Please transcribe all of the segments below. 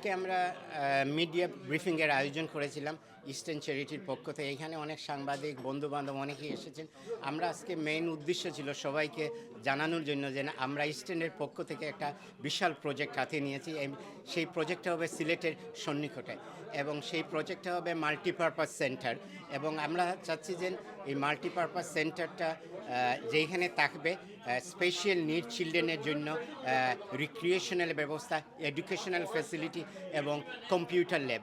আজকে আমরা মিডিয়া ব্রিফিংয়ের আয়োজন করেছিলাম। ইস্টার্ন চ্যারিটির পক্ষ থেকে। এখানে অনেক সাংবাদিক বন্ধু বান্ধব অনেকেই এসেছেন। আমরা আজকে মেইন উদ্দেশ্য ছিল সবাইকে জানানোর জন্য যে আমরা ইস্টার্নের পক্ষ থেকে একটা বিশাল প্রজেক্ট হাতে নিয়েছি। সেই প্রজেক্টটা হবে সিলেটের সন্নিকটে এবং সেই প্রজেক্টটা হবে মাল্টিপারপাস সেন্টার এবং আমরা চাচ্ছি যে এই মাল্টিপারপাস সেন্টারটা যেইখানে থাকবে স্পেশাল নিড চিলড্রেনের জন্য রিক্রিয়েশনাল ব্যবস্থা এডুকেশনাল ফ্যাসিলিটি এবং কম্পিউটার ল্যাব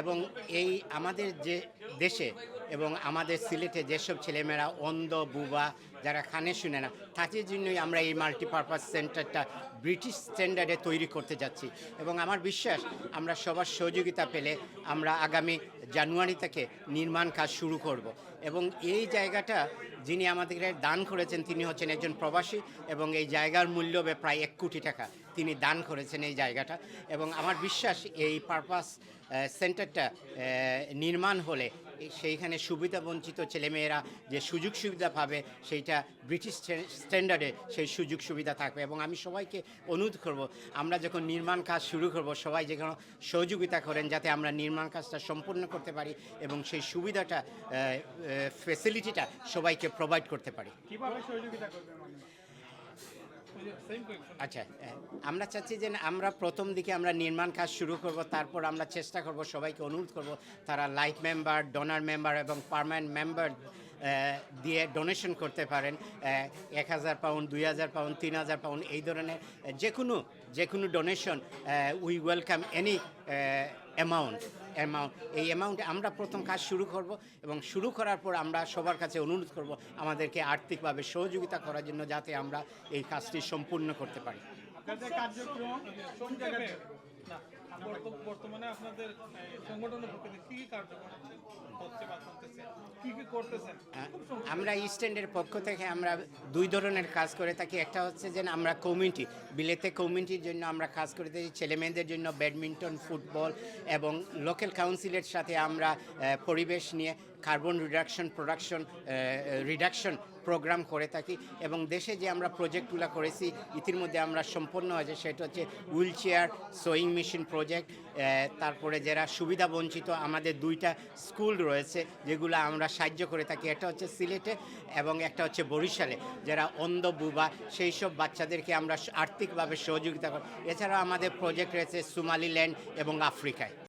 এবং এই আমাদের যে দেশে এবং আমাদের সিলেটে যেসব ছেলেমেয়েরা অন্ধ বুবা যারা খানে শুনে না, তাদের জন্যই আমরা এই মাল্টিপারপাস সেন্টারটা ব্রিটিশ স্ট্যান্ডার্ডে তৈরি করতে যাচ্ছি। এবং আমার বিশ্বাস আমরা সবার সহযোগিতা পেলে আমরা আগামী জানুয়ারি থেকে নির্মাণ কাজ শুরু করব। এবং এই জায়গাটা যিনি আমাদের দান করেছেন, তিনি হচ্ছেন একজন প্রবাসী এবং এই জায়গার মূল্য প্রায় এক কোটি টাকা তিনি দান করেছেন এই জায়গাটা। এবং আমার বিশ্বাস এই পারপাস সেন্টারটা নির্মাণ হলে সেইখানে সুবিধা বঞ্চিত ছেলেমেয়েরা যে সুযোগ সুবিধা পাবে, সেইটা ব্রিটিশ স্ট্যান্ডার্ডে সেই সুযোগ সুবিধা থাকবে। এবং আমি সবাইকে অনুরোধ করব, আমরা যখন নির্মাণ কাজ শুরু করব, সবাই যেখানে সহযোগিতা করেন যাতে আমরা নির্মাণ কাজটা সম্পূর্ণ করতে পারি এবং সেই সুবিধাটা ফেসিলিটিটা সবাইকে প্রোভাইড করতে পারি। কীভাবে সহযোগিতা করবে আচ্ছা আমরা চাচ্ছি যে আমরা প্রথম দিকে আমরা নির্মাণ কাজ শুরু করব, তারপর আমরা চেষ্টা করব, সবাইকে অনুরোধ করব, তারা লাইফ মেম্বার ডোনার মেম্বার এবং পারমানেন্ট মেম্বার দিয়ে ডোনেশন করতে পারেন। এক হাজার পাউন্ড দুই হাজার পাউন্ড তিন হাজার পাউন্ড এই ধরনের যে কোনো যে কোনো donation we welcome any amount amount এই অ্যামাউন্টে আমরা প্রথম কাজ শুরু করব এবং শুরু করার পর আমরা সবার কাছে অনুরোধ করব আমাদেরকে আর্থিকভাবে সহযোগিতা করার জন্য যাতে আমরা এই কাজটি সম্পূর্ণ করতে পারি। বর্তমানে আপনাদের সংগঠনের পক্ষে কি কার্যক্রম হচ্ছে বা আমরা ইস্ট্যান্ডের পক্ষ থেকে আমরা দুই ধরনের কাজ করে থাকি। একটা হচ্ছে যে আমরা কমিউনিটি বিলেতে কমিউনিটির জন্য আমরা কাজ করে থাকি ছেলেমেয়েদের জন্য ব্যাডমিন্টন ফুটবল এবং লোকাল কাউন্সিলের সাথে আমরা পরিবেশ নিয়ে carbon reduction production reduction program করে থাকি। এবং দেশে যে আমরা প্রজেক্টগুলো করেছি ইতিমধ্যে আমরা সম্পন্ন হয়েছে, সেটা হচ্ছে wheelchair sewing machine project তারপরে যারা সুবিধা বঞ্চিত, আমাদের দুইটা স্কুল রয়েছে, যেগুলো আমরা সাহায্য করে থাকি। একটা হচ্ছে সিলেটে এবং একটা হচ্ছে বরিশালে। যারা অন্ধ বুবা, সেই সব বাচ্চাদেরকে আমরা আর্থিকভাবে সহযোগিতা করি এছাড়াও আমাদের প্রজেক্ট রয়েছে সোমালিল্যান্ড এবং আফ্রিকায়